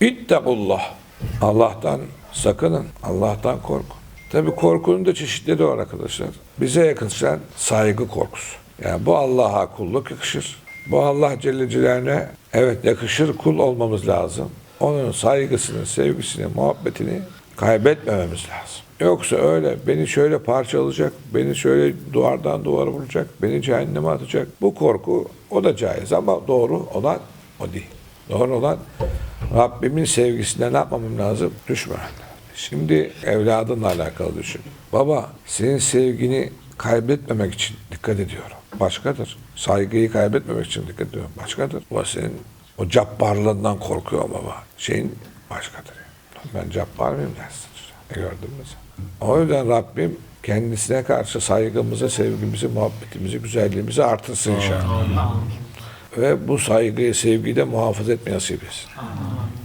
İttakullah. Allah'tan sakının. Allah'tan korkun. Tabi korkunun da çeşitleri var arkadaşlar. Bize yakınsayan saygı korkusu. Yani bu Allah'a kulluk yakışır. Bu Allah Celle Celaluhu'na evet yakışır kul olmamız lazım. Onun saygısını, sevgisini, muhabbetini kaybetmememiz lazım. Yoksa öyle beni şöyle parçalayacak, beni şöyle duvardan duvara vuracak, beni cehenneme atacak. Bu korku o da caiz ama doğru olan o değil. Doğru olan Rabbimin sevgisine ne yapmamam lazım? Düşmemem. Şimdi evladınla alakalı düşün. Baba senin sevgini kaybetmemek için dikkat ediyorum. Başkadır. Saygıyı kaybetmemek için dikkat ediyorum. Başkadır. O senin o cabbarlığından korkuyor baba. Şeyin başkadır. Yani. Ben cabbar mıyım dersin. E gördün mü sen? O yüzden Rabbim kendisine karşı saygımızı, sevgimizi, muhabbetimizi, güzelliğimizi artırsın inşallah. Ve bu saygıyı, sevgiyi de muhafaza etmeyi nasip etsin.